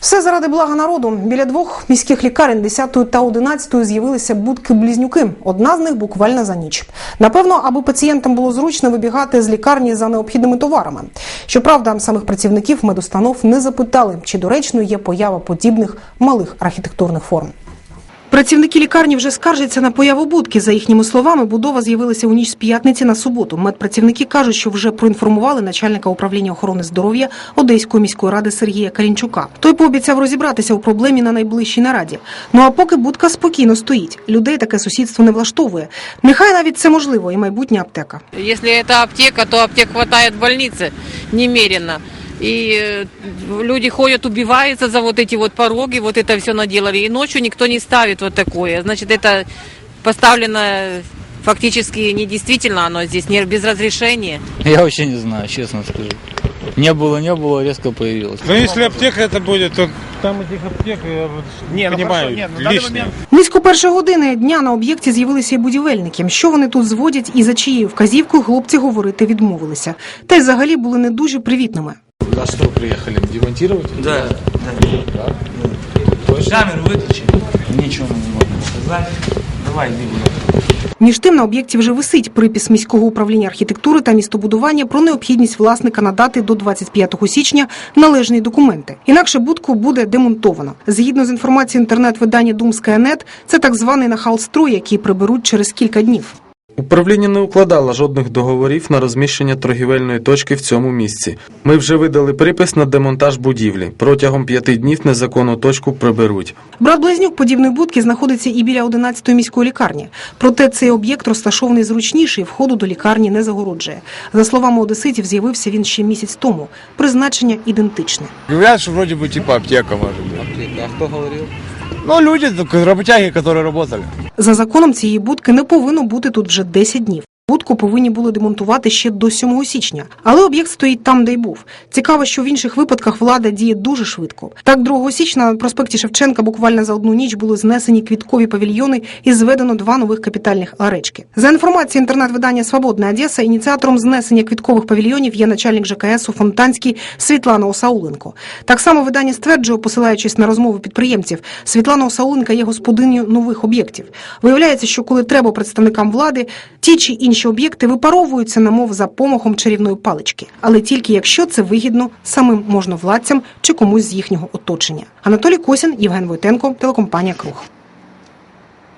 Все заради блага народу. Біля двох міських лікарень 10 та 11 з'явилися будки-близнюки. Одна з них буквально за ніч. Напевно, аби пацієнтам було зручно вибігати з лікарні за необхідними товарами. Щоправда, самих працівників медустанов не запитали, чи доречною є поява подібних малих архітектурних форм. Працівники лікарні вже скаржаться на появу будки. За їхніми словами, будова з'явилася у ніч з п'ятниці на суботу. Медпрацівники кажуть, що вже проінформували начальника управління охорони здоров'я Одеської міської ради Сергія Карінчука. Той пообіцяв розібратися у проблемі на найближчій нараді. Ну а поки будка спокійно стоїть. Людей таке сусідство не влаштовує. Нехай навіть це можливо, і майбутня аптека. Если это аптека, то аптек хватает в больнице немерено. И э, люди ходят, убиваются за вот эти вот пороги, вот это все наделали. И ночью никто не ставит вот такое. Значит, это поставлено фактически недействительно, оно здесь не без разрешения. Я вообще не знаю, честно скажу. Не было, не было, резко появилось. Ну, если аптека это будет, то там этих аптек, я вот Не, ну понимаю, хорошо, нет, ну, в данный лишнее. момент- Близько першої години дня на об'єкті з'явилися і будівельники. Що вони тут зводять і за чиєю вказівкою хлопці говорити відмовилися. Та й взагалі були не дуже привітними. А что приехали? Демонтировать? Да, да. Камеру выключи. Ничего не могу сказать. Давай, иди, Між тим на об'єкті вже висить припис міського управління архітектури та містобудування про необхідність власника надати до 25 січня належні документи. Інакше будку буде демонтовано. Згідно з інформацією інтернет-видання Думська.нет, це так званий нахалстрой, який приберуть через кілька днів. Управління не укладало жодних договорів на розміщення торгівельної точки в цьому місці. Ми вже видали припис на демонтаж будівлі. Протягом п'яти днів незаконну точку приберуть. Брат Близнюк подібної будки знаходиться і біля 11-ї міської лікарні. Проте цей об'єкт розташований зручніше і входу до лікарні не загороджує. За словами одеситів, з'явився він ще місяць тому. Призначення ідентичне. Говорят, что вроде бы типа аптека может быть. А кто говорил? Ну, люди, только работяги, которые работали. За законом цієї будки не повинно бути тут вже 10 днів. Будку повинні були демонтувати ще до 7 січня, але об'єкт стоїть там, де й був. Цікаво, що в інших випадках влада діє дуже швидко. Так, 2 січня на проспекті Шевченка буквально за одну ніч були знесені квіткові павільйони і зведено два нових капітальних аречки. За інформацією інтернет-видання Свободна Одеса, ініціатором знесення квіткових павільйонів є начальник ЖКС у Фонтанській Світлана Осауленко. Так само видання стверджує, посилаючись на розмови підприємців, Світлана Осауленка є господинею нових об'єктів. Виявляється, що коли треба представникам влади, ті чи інші об'єкти випаровуються на мов за помахом чарівної палички, але тільки якщо це вигідно самим можновладцям чи комусь з їхнього оточення. Анатолій Косін, Євген Войтенко, телекомпанія Круг.